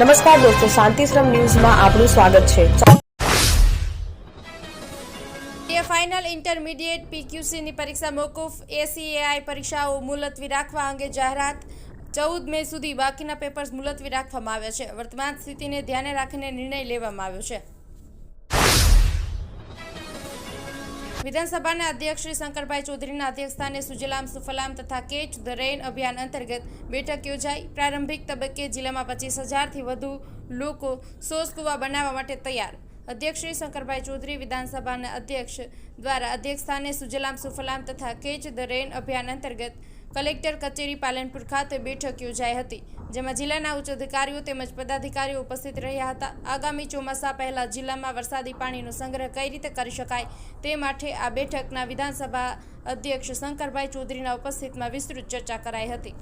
નમસ્કાર દોસ્તો, શાંતિશ્રમ ન્યૂઝમાં આપનું સ્વાગત છે. ફાઇનલ ઇન્ટરમીડિયેટ પીક્યુસીની પરીક્ષા મોકૂફ. એસીએઆઈ પરીક્ષાઓ મુલતવી રાખવા અંગે જાહેરાત. ચૌદ મે સુધી બાકીના પેપર્સ મુલતવી રાખવામાં આવ્યા છે. વર્તમાન સ્થિતિને ધ્યાને રાખીને નિર્ણય લેવામાં આવ્યો છે. વિધાનસભાના અધ્યક્ષ શ્રી શંકરભાઈ ચૌધરીના અધ્યક્ષસ્થાને સુજલામ, સુફલામ તથા કેચ ધ રેન અભિયાન અંતર્ગત બેઠક યોજાઈ. પ્રારંભિક તબક્કે જિલ્લામાં પચીસ હજારથી વધુ લોકો સોસ કુવા બનાવવા માટે તૈયાર. અધ્યક્ષ શ્રી શંકરભાઈ ચૌધરી વિધાનસભાના અધ્યક્ષ દ્વારા અધ્યક્ષસ્થાને સુજલામ, સુફલામ તથા કેચ ધ રેન અભિયાન અંતર્ગત કલેક્ટર કચેરી પાલનપુર ખાતે બેઠક યોજાઈ હતી, જેમાં જિલ્લાના ઉચ્ચ અધિકારીઓ તેમજ પદાધિકારીઓ ઉપસ્થિત રહ્યા હતા. આગામી ચોમાસા પહેલા જિલ્લામાં વરસાદી પાણીનો સંગ્રહ કઈ રીતે કરી શકાય તે માટે આ બેઠકના વિધાનસભા અધ્યક્ષ શંકરભાઈ ચૌધરીના ઉપસ્થિતમાં વિસ્તૃત ચર્ચા કરાઈ હતી.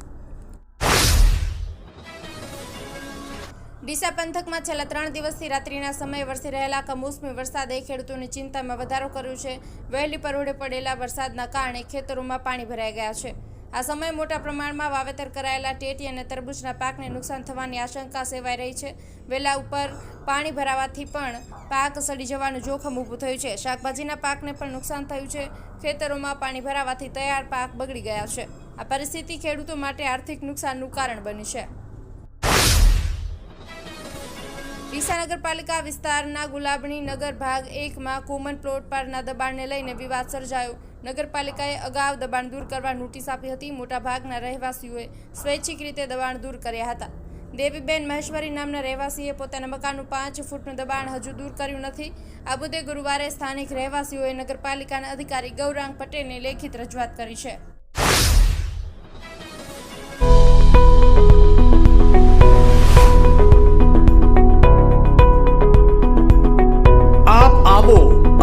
ડીસા પંથકમાં છેલ્લા ત્રણ દિવસથી રાત્રિના સમયે વરસી રહેલા કમોસમી વરસાદે ખેડૂતોની ચિંતામાં વધારો કર્યો છે. વહેલી પરોઢે પડેલા વરસાદના કારણે ખેતરોમાં પાણી ભરાઈ ગયા છે. આ સમયે મોટા પ્રમાણમાં વાવેતર કરાયેલા ટેટી અને તરબૂચના પાકને નુકસાન થવાની આશંકા સેવાઈ રહી છે. વેલા ઉપર પાણી ભરાવાથી પણ પાક સડી જવાનું જોખમ ઊભું થયું છે. શાકભાજીના પાકને પણ નુકસાન થયું છે. ખેતરોમાં પાણી ભરાવાથી તૈયાર પાક બગડી ગયા છે. આ પરિસ્થિતિ ખેડૂતો માટે આર્થિક નુકસાનનું કારણ બની છે. ડીસા નગરપાલિકા વિસ્તારના ગુલાબણી નગર ભાગ એકમાં કોમન પ્લોટ પરના દબાણને લઈને વિવાદ સર્જાયો. નગરપાલિકાએ અગાઉ દબાણ દૂર કરવા નોટિસ આપી હતી. મોટાભાગના રહેવાસીઓએ સ્વૈચ્છિક રીતે દબાણ દૂર કર્યા હતા. દેવીબેન મહેશ્વરી નામના રહેવાસીએ પોતાના મકાનનું પાંચ ફૂટનું દબાણ હજુ દૂર કર્યું નથી. આ મુદ્દે ગુરુવારે સ્થાનિક રહેવાસીઓએ નગરપાલિકાના અધિકારી ગૌરાંગ પટેલને લેખિત રજૂઆત કરી છે.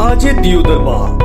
આજે દિયોદરમાં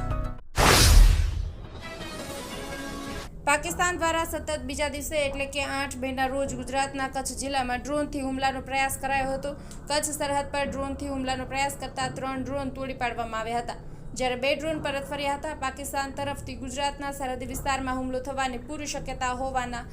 પાકિસ્તાન દ્વારા સતત બીજા દિવસે એટલે કે આઠ મેના રોજ ગુજરાતના કચ્છ જિલ્લામાં ડ્રોનથી હુમલાનો પ્રયાસ કરાયો હતો. કચ્છ સરહદ પર ડ્રોનથી હુમલાનો પ્રયાસ કરતા ત્રણ ડ્રોન તોડી પાડવામાં આવ્યા હતા. જ્યારે બે ડ્રોન પરત ફર્યા હતા, પાકિસ્તાન તરફથી ગુજરાતના સરહદી વિસ્તારમાં હુમલો થવાની પૂરી શક્યતા હોવાના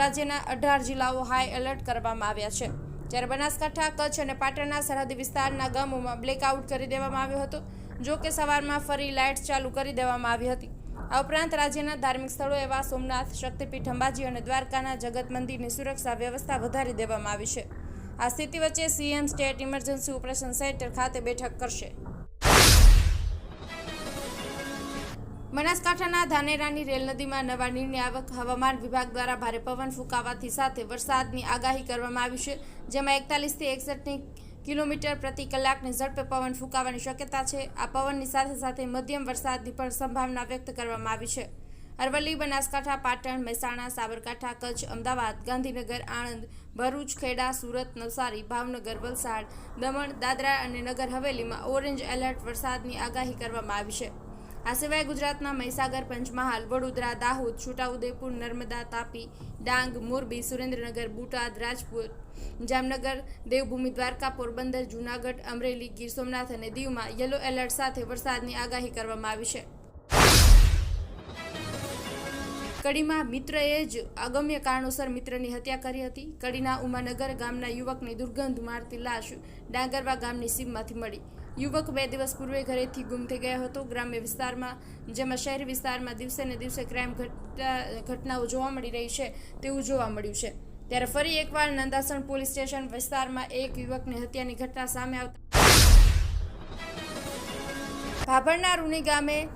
રાજ્યના અઢાર જિલ્લાઓ હાઈ એલર્ટ કરવામાં આવ્યા છે. જ્યારે બનાસકાંઠા, કચ્છ અને પાટણના સરહદી વિસ્તારના ગામોમાં બ્લેકઆઉટ કરી દેવામાં આવ્યો હતો જો કે સવારમાં ફરી લાઇટ ચાલુ કરી દેવામાં આવી હતી. આ ઉપરાંત રાજ્યના ધાર્મિક સ્થળો એવા સોમનાથ, શક્તિપીઠ, અંબાજી અને દ્વારકાના જગત મંદિરની સુરક્ષા વ્યવસ્થા વધારી દેવામાં આવી છે. આ સ્થિતિ વચ્ચે CM state emergency operation centre ખાતે બેઠક કરશે. બનાસકાંઠાના ધાનેરાની રેલ નદીમાં નવા નીરની આવક હવામાન વિભાગ દ્વારા ભારે પવન ફૂંકાવાથી સાથે વરસાદની આગાહી કરવામાં આવી છે, જેમાં એકતાલીસથી એકસઠની કિલોમીટર પ્રતિ કલાકની ઝડપે પવન ફૂંકાવાની શક્યતા છે. આ પવનની સાથે સાથે મધ્યમ વરસાદની પણ સંભાવના વ્યક્ત કરવામાં આવી છે. અરવલ્લી, બનાસકાંઠા, પાટણ, મહેસાણા, સાબરકાંઠા, કચ્છ, અમદાવાદ, ગાંધીનગર, આણંદ, ભરૂચ, ખેડા, સુરત, નવસારી, ભાવનગર, વલસાડ, દમણ, દાદરા અને નગર હવેલીમાં ઓરેન્જ એલર્ટ વરસાદની આગાહી કરવામાં આવી છે. આ સિવાય ગુજરાતના મહીસાગર, પંચમહાલ, વડોદરા, દાહોદ, છોટાઉદેપુર, નર્મદા, તાપી, ડાંગ, મોરબી, સુરેન્દ્રનગર, બોટાદ રાજપુર જામનગર, દેવભૂમિ દ્વારકા પોરબંદર જૂનાગઢ, અમરેલી, ગીર સોમનાથ અને દીવમાં યલો એલર્ટ સાથે વરસાદની આગાહી કરવામાં આવી છે. કડીમાં મિત્રએ જ અગમ્ય કારણોસર મિત્રની હત્યા કરી હતી. કડીના ઉમાનગર ગામના યુવકની દુર્ગંધ મારતી લાશ ડાંગરવા ગામની સીમમાંથી મળી. યુવક બે દિવસ પૂર્વે ઘરેથી ગુમ થઈ ગયો હતો. ગ્રામ્ય વિસ્તારમાં, જેમાં શહેરી વિસ્તારમાં દિવસે ને દિવસે ક્રાઇમ ઘટના- ઘટનાઓ જોવા મળી રહી છે, તેવું જોવા મળ્યું છે. ત્યારે ફરી એકવાર નંદાસણ પોલીસ સ્ટેશન વિસ્તારમાં એક યુવકની હત્યાની ઘટના સામે આવતા. ભાભરના રૂની ગામે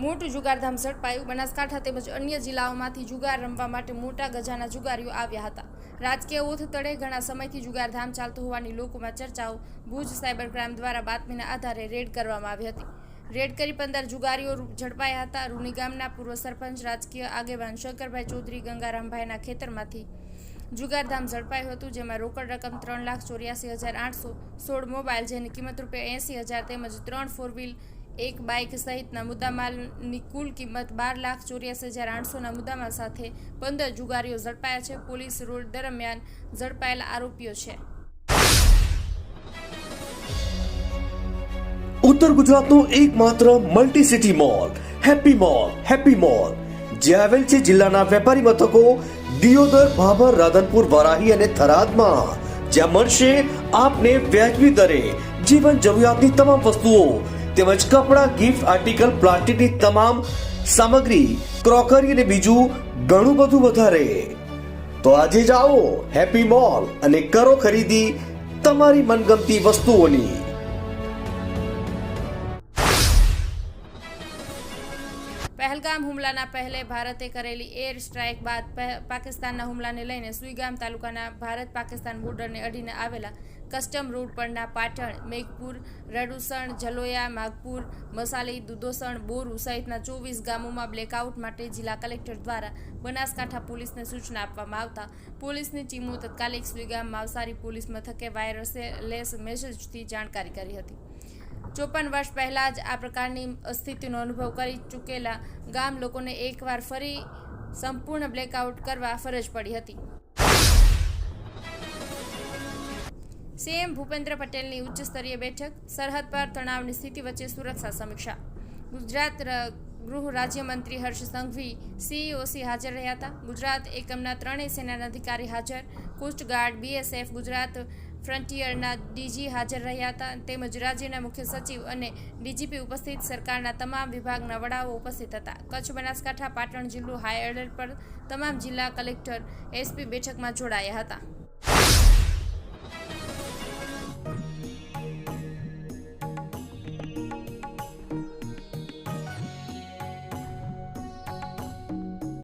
મોટું જુગારધામ ઝડપાયું. બનાસકાંઠા તેમજ અન્ય જિલ્લાઓમાંથી જુગાર રમવા માટે મોટા ગજાના જુગારીઓ આવ્યા હતા. રાજકીય ઓથ તળે ઘણા સમયથી જુગારધામ ચાલતું હોવાની લોકોમાં ચર્ચાઓ ભુજ સાયબર ક્રાઇમ દ્વારા બાતમીના આધારે રેડ કરવામાં આવી હતી. રેડ કરી પંદર જુગારીઓ ઝડપાયા હતા. રૂની ગામના પૂર્વ સરપંચ, રાજકીય આગેવાન શંકરભાઈ ચૌધરી ગંગારામભાઈના ખેતરમાંથી જુગારધામ ઝડપાયું હતું, જેમાં રોકડ રકમ ત્રણ લાખ ચોર્યાસી હજાર આઠસો સોળ મોબાઈલ, જેની કિંમત રૂપિયા એંસી હજાર તેમજ ત્રણ ફોર વ્હીલ એક બાઇક સહિતના મુદ્દામાલની કુલ કિંમત બાર લાખ ચોર્યાસી હજાર આઠસોના મુદ્દામાલ સાથે પંદર જુગારીઓ ઝડપાયા છે. પોલીસ રોડ દરમિયાન ઝડપાયેલા આરોપીઓ છે. ઉત્તર ગુજરાતનું એકમાત્ર multi city mall happy mall happy mall, જે આવેલ છે જિલ્લાના વેપારી મથકો દિયોદર, ભાભર, રાધનપુર, વરાહી અને થરાદમાં. જ્યાં મળશે આપને વ્યાજબી દરે જીવન જરૂરિયાતની તમામ વસ્તુઓ તેમજ કપડાં, ગિફ્ટ, આર્ટિકલ, પ્લાસ્ટિકની તમામ સામગ્રી, ક્રોકરી અને બીજું ઘણું બધું વધારે. તો આજે જાઓ હેપી મોલ અને કરો ખરીદી તમારી મનગમતી વસ્તુઓની. પહેલગામ હુમલાના પહેલે ભારતે કરેલી એર સ્ટ્રાઇક બાદ પાકિસ્તાનના હુમલાને લઈને સુઈગામ તાલુકાના ભારત પાકિસ્તાન બોર્ડરને અડીને આવેલા કસ્ટમ રોડ પરના પાટણ, મેઘપુર, રડુસણ, જલોયા, માગપુર, મસાલી, દુધોસણ, બોરુ સહિતના ચોવીસ ગામોમાં બ્લેકઆઉટ માટે જિલ્લા કલેક્ટર દ્વારા બનાસકાંઠા પોલીસને સૂચના આપવામાં આવતા. પોલીસની ટીમો તાત્કાલિક સુઈગામ માવસારી પોલીસ મથકે વાયરલેસ મેસેજથી જાણકારી કરી હતી. ચોપન વર્ષ પહેલાં જ આ પ્રકારની સ્થિતિનો અનુભવ કરી ચૂકેલા ગામ લોકોને એકવાર ફરી સંપૂર્ણ બ્લેકઆઉટ કરવા ફરજ પડી હતી. સીએમ ભૂપેન્દ્ર પટેલની ઉચ્ચ સ્તરીય બેઠક, સરહદ પર તણાવની સ્થિતિ વચ્ચે સુરક્ષા સમીક્ષા. ગુજરાત ગૃહ રાજ્યમંત્રી હર્ષ સંઘવી સીઈઓસી હાજર રહ્યા હતા. ગુજરાત એકમના ત્રણેય સેનાના અધિકારી હાજર. કોસ્ટગાર્ડ બીએસએફ ગુજરાત ફ્રન્ટિયરના ડીજી હાજર રહ્યા હતા. તેમજ રાજ્યના મુખ્ય સચિવ અને ડીજીપી ઉપસ્થિત સરકારના તમામ વિભાગના વડાઓ ઉપસ્થિત હતા. કચ્છ, બનાસકાંઠા, પાટણ જિલ્લો હાઈ એલર્ટ પર તમામ જિલ્લા કલેક્ટર એસપી બેઠકમાં જોડાયા હતા.